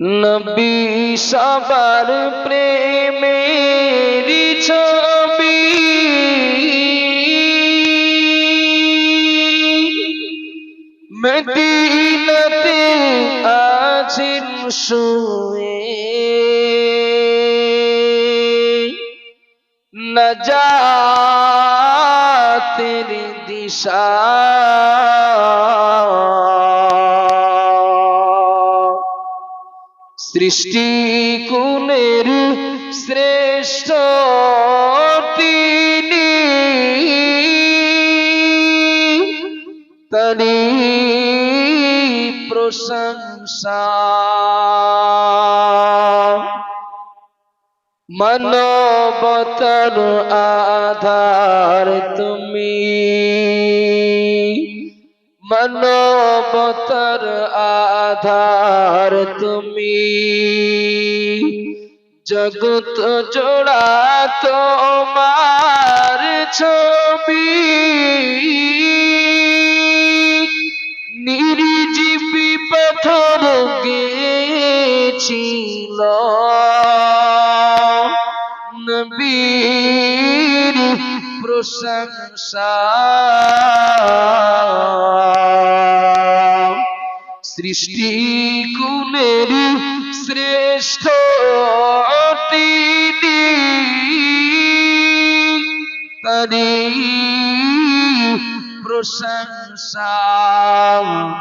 নবী সবার প্রেমের ছবি মদিনাতে আছেন শুয়ে। নজাতের দিশা। সৃষ্টি কুলের শ্রেষ্ঠ তিনি। তনি প্রশংসা। মানবতার আধার তুমি। মানবতার আধার তুমি। জগত জোড়া তোমার ছবি। নির্জীবী পাথর গেছিল। নবীর প্রশংসা। সৃষ্টি কুলের শ্রেষ্ঠ তিনি তারি প্রশংসা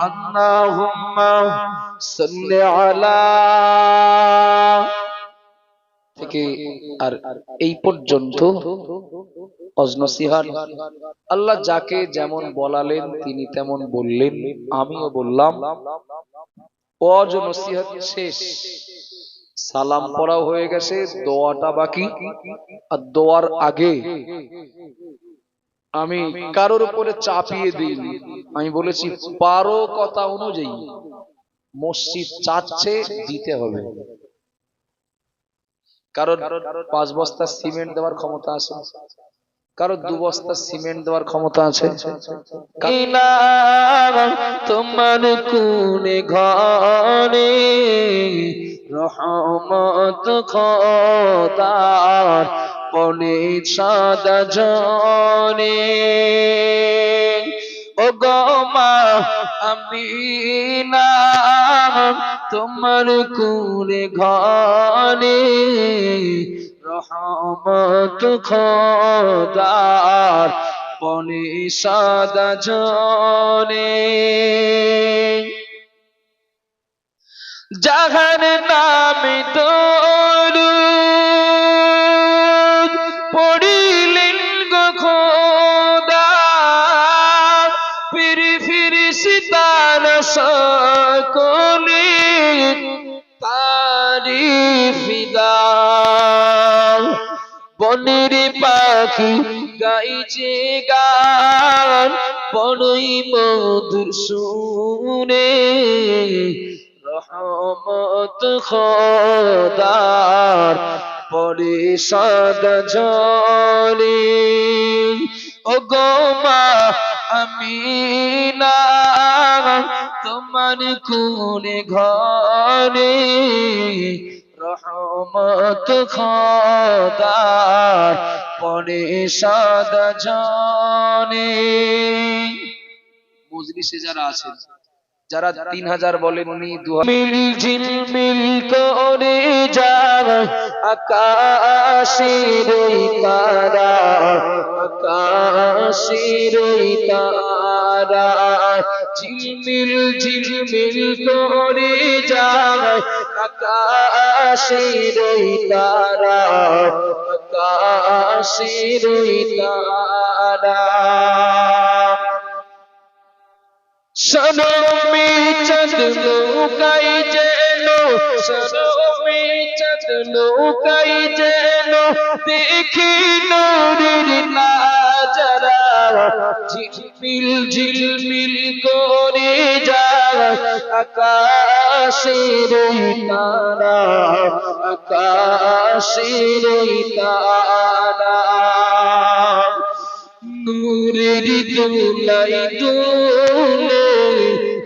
আল্লাহুম্মা সাল্লি আলা থেকে আর এই পর্যন্ত অজনসিহান আল্লাহ যাকে যেমন বলালেন, তিনি তেমন বললেন, আমিও বললাম অজ নসিহত শেষ। সালাম পড়াও হয়ে গেছে, দোয়াটা বাকি, আর দোয়ার আগে আমি কারোর উপরে চাপিয়ে দিইনি। আমি বলেছি পারো কথা অনুযায়ী মসজিদ চাচ্ছে, দিতে হবে। কারোর পাঁচ বস্তা সিমেন্ট দেওয়ার ক্ষমতা আছে। কারোর দু বস্তা সিমেন্ট দেওয়ার ক্ষমতা আছে? তোমার কোনে ঘরে রহমত খোদার পনে সাদা জনে। ও গমা আমি না তোমার কুরে ঘরে রহমত খোদার পনে সাদা জনে। জাহান নামে দরু পড়িলেন গো খোদা ফিরি ফিরি সীতার সকলে পাখি গাইছে গান, বড়ই মধুর শুনে রহমত খোদার পরে সাদা জলে ও গোমা আমি না তোমার কোনে ঘরে রহমত খোদার পরে সাদা জনে। মজলিসে যারা আছেন যারা তিন হাজার বলেননি দু মিল ঝিলমিল করে যার আকাশের তারা আকাশের ওই তারা ঝিলমিল ঝিলমিল করে যার আকাশের তারা আকাশের তারা। সনমে চন্দ নৌকাই যেন, সনমে চন্দ নৌকাই যেন, দেখি নূরের ঝিলমিল ঝিলমিল করে যায় আকাশের তারা আকাশের তারা। নূরের দোলাই দোলে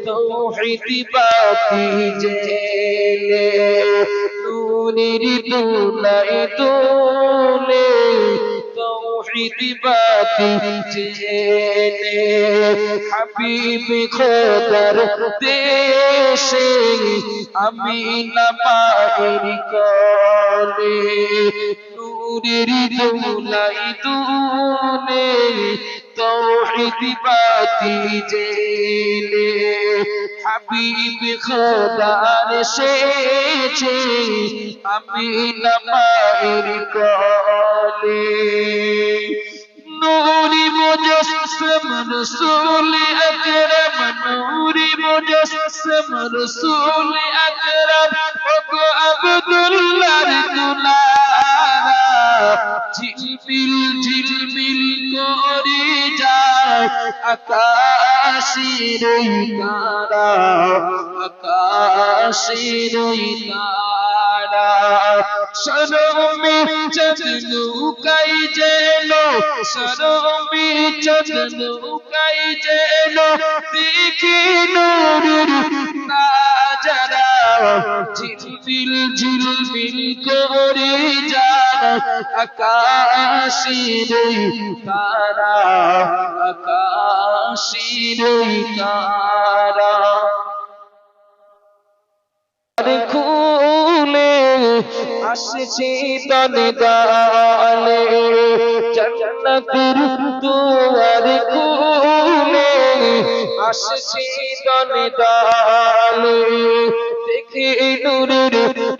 তৌহিদ বাতি জেলে, নূরের দুলাই দোলে তৌহিদ বাতি হাবিব খোদার দেশে আমি না পায়ের কলে নূরের দুলাই তৌহিদ বাতি জেলে হাবিব খোদার এসেছে আমি নামায়ের কলে। নূরি মুজাসসম রসূল আকরাম, নূরি মুজাসসম রসূল আকরাম। যায় আকাশের ওই তারা। আকাশের ওই তারা সরমে চদনু কাই যেন সরমে কাই দেখি ঝিলমিল করে আকাশের তারা আকাশের তারা। খুলে আসছে দলে দালে জন্নতের দুয়ার খুলে আসছে দলে দালে দেখে নূরের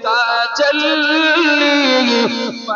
তাজল্লি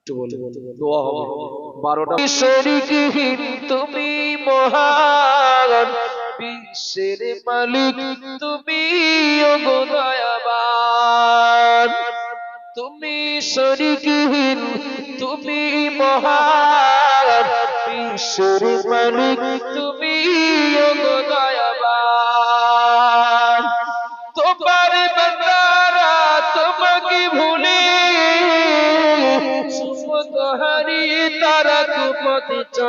একটু বলে দোয়া হবে। বারোটা তুমি মহান। বিশ্বের মালিক তুমি ওগো দয়াবান। তুমি শরীকহীন তুমি মহান। বিশ্বের মালিক তুমি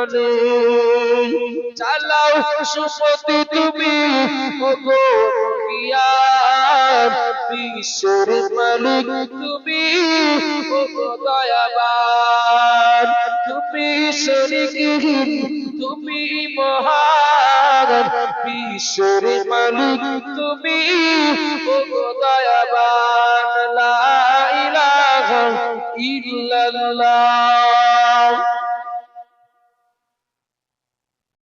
চলে চালাও সুপতি তুমি, ওগো বিশ্বের মালিক তুমি, ওগো দয়াবান। তুমি শরীকহীন তুমি মহান। বিশ্বের মালিক তুমি, ওগো লা